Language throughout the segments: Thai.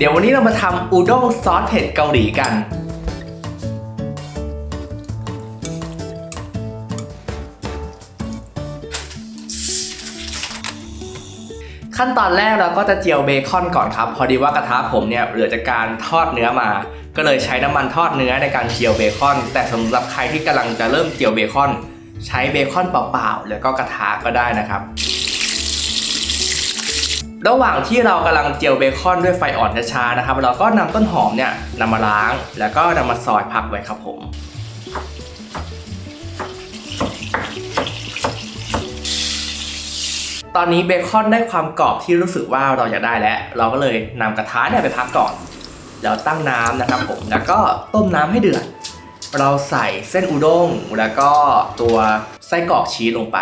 เดี๋ยววันนี้เรามาทำอูด้งซอสเผ็ดเกาหลีกัน ขั้นตอนแรกเราก็จะเจียวเบคอนก่อนครับ พอดีว่ากระทะผมเนี่ยเหลือจากการทอดเนื้อมา ก็เลยใช้น้ำมันทอดเนื้อในการเจียวเบคอน แต่สำหรับใครที่กำลังจะเริ่มเจียวเบคอน ใช้เบคอนเปล่าๆแล้วก็กระทะก็ได้นะครับ ระหว่างที่เรากำลังเจียวเบคอนด้วยไฟอ่อนช้าๆนะครับ เราก็นำต้นหอมเนี่ยนำมาล้าง แล้วก็นำมาซอยพักไว้ครับผม ตอนนี้เบคอนได้ความกรอบที่รู้สึกว่าเราอยากได้แล้ว เราก็เลยนำกระทะเนี่ยไปพักก่อนแล้วตั้งน้ำนะครับผมแล้วก็ต้มน้ำให้เดือด เราใส่เส้นอุด้งแล้วก็ตัวไส้กรอกชีสลงไป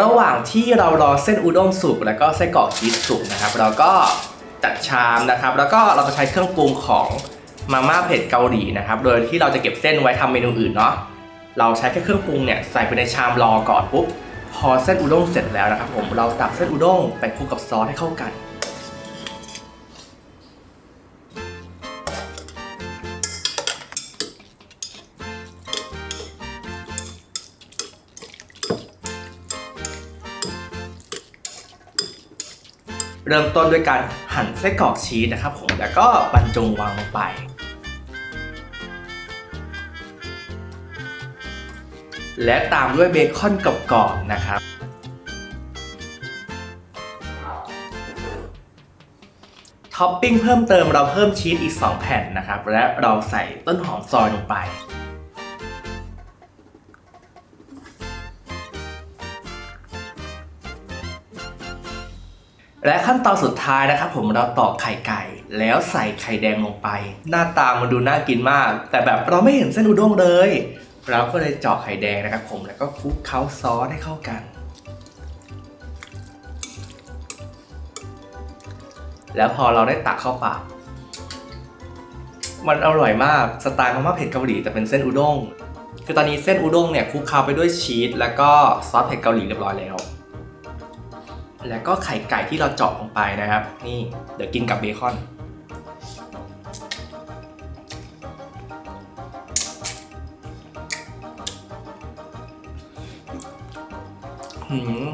ระหว่างที่เรารอเส้นอุด้งสุกแล้วก็ไส้กรอกชีสสุกนะครับ เราก็จัดชามนะครับ แล้วก็เราจะใช้เครื่องปรุงของมาม่าเผ็ดเกาหลีนะครับ โดยที่เราจะเก็บเส้นไว้ทำเมนูอื่นเนาะ เราใช้แค่เครื่องปรุงเนี่ยใส่ไปในชามรอก่อนปุ๊บ พอเส้นอุด้งเสร็จแล้วนะครับผม เราตักเส้นอุด้งไปคลุกกับซอสให้เข้ากัน เริ่มต้นด้วยการหั่นไส้กรอกชีสนะครับผมแล้วก็บรรจงวางลงไป และตามด้วยเบคอนกรอบๆนะครับ ท็อปปิ้งเพิ่มเติมเราเพิ่มชีสอีก 2 แผ่นนะครับ และเราใส่ต้นหอมซอยลงไป และขั้นตอนสุดท้ายนะครับผมเราตอกไข่ไก่ แล้วใส่ไข่แดงลงไป หน้าตามันดูน่ากินมาก แต่แบบเราไม่เห็นเส้นอุด้งเลย เราก็เลยเจาะไข่แดงนะครับผมแล้วก็คลุกเคล้าซอสให้เข้ากัน แล้วพอเราได้ตักเข้าปากมันอร่อยมากสไตล์มาม่าเผ็ดเกาหลีแต่เป็นเส้นอุด้งคือตอนนี้เส้นอุด้งเนี่ยคลุกเคล้าไปด้วยชีสแล้วก็ซอสเผ็ดเกาหลีเรียบร้อยแล้ว แล้วก็ไข่ไก่ที่เราเจาะลงไปนะครับ นี่เดี๋ยวกินกับเบคอน หืม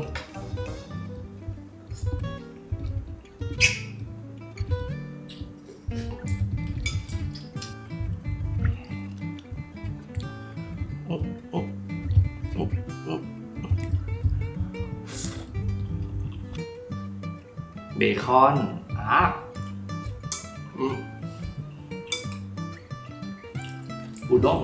บคอนอะอืมอุด้ง